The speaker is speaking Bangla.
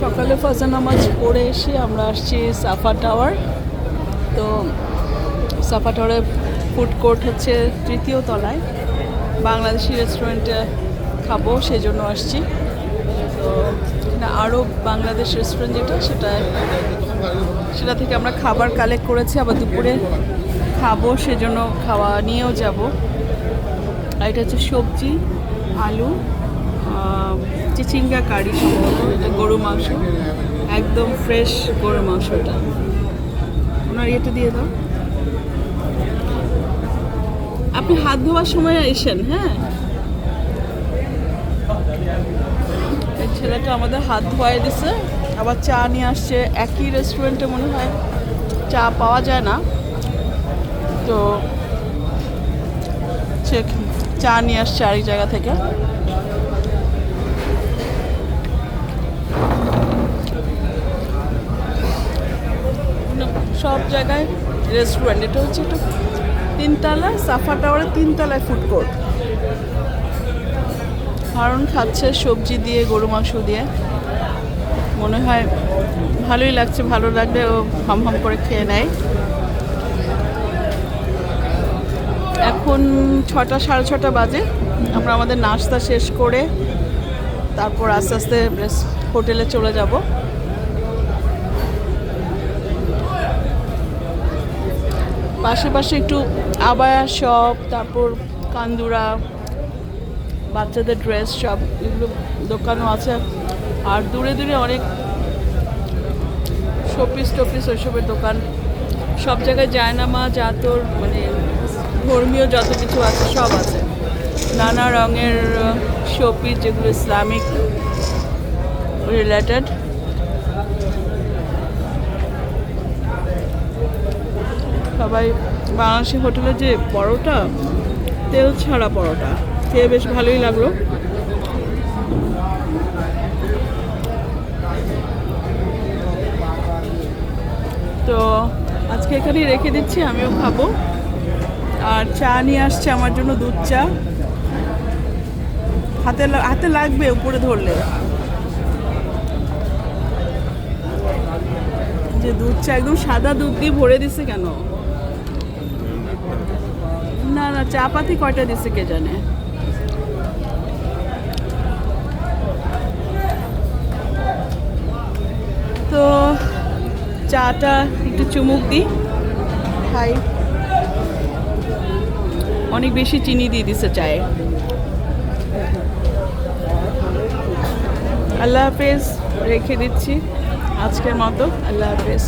সকালে ফজর নামাজ পড়ে এসে আমরা আসছি সাফা টাওয়ার। তো সাফা টাওয়ারে ফুড কোর্ট হচ্ছে তৃতীয় তলায়। বাংলাদেশি রেস্টুরেন্টে খাব সেই জন্য আসছি। তো আরও বাংলাদেশ রেস্টুরেন্ট যেটা, সেটা সেটা থেকে আমরা খাবার কালেক্ট করেছি, আবার দুপুরে খাব, সেজন্য খাওয়া নিয়েও যাব। আর এটা হচ্ছে সবজি, আলু চিচিঙ্গা কারি এটা গরু মাংস। একদম ফ্রেশ গরু মাংসটা ওনার ইয়েটা দিয়ে দাও। আপনি হাত ধোয়ার সময় এসেন হ্যাঁ? ছেলেটা আমাদের হাত ধোয়াই দিছে। আবার চা নিয়ে আসছে। একই রেস্টুরেন্টে মনে হয় চা পাওয়া যায় না। তো চা নিয়ে আসছে আরেক জায়গা থেকে। সব জায়গায় রেস্টুরেন্ট এটা হচ্ছে একটা তিনতলা, সাফা টাওয়ারের তিনতলায় ফুড কোর্ট হারুন খাচ্ছে সবজি দিয়ে, গরু মাংস দিয়ে। মনে হয় ভালোই লাগছে, ভালো লাগলে ও হাম হাম করে খেয়ে নেয়। এখন ছটা, সাড়ে ছটা বাজে। আমরা আমাদের নাস্তা শেষ করে তারপর আস্তে আস্তে হোটেলে চলে যাব। পাশে পাশে একটু আবায়া শপ তারপর কান্দুরা, বাচ্চাদের ড্রেস সব, এগুলো দোকানও আছে। আর দূরে দূরে অনেক শোপিস টোপিস ওইসবের দোকান। সব জায়গায় জায়নামা, জাতর মানে ধর্মীয় যত কিছু আছে সব আছে। নানা রঙের শোপিস যেগুলো ইসলামিক রিলেটেড বাংলাদেশি হোটেলে যে পরোটা, তেল ছাড়া পরোটা, খেয়ে বেশ ভালোই লাগল। তো আজকে এখানেই রেখে দিচ্ছি, আমিও খাব। আর চা নিয়ে আসছে আমার জন্য দুধ চা। হাতে হাতে লাগবে উপরে ধরলে। যে দুধ চা একদম সাদা দুধ দিয়ে ভরে দিছে কেন? না না চা পাতি কয়টা দিছে কে জানে? তো চাটা একটু চুমুক দিই। খাই অনেক বেশি চিনি দিয়ে দিছে চায়ে। আল্লাহ হাফেজ, রেখে দিচ্ছি আজকের মতো। আল্লাহ হাফেজ।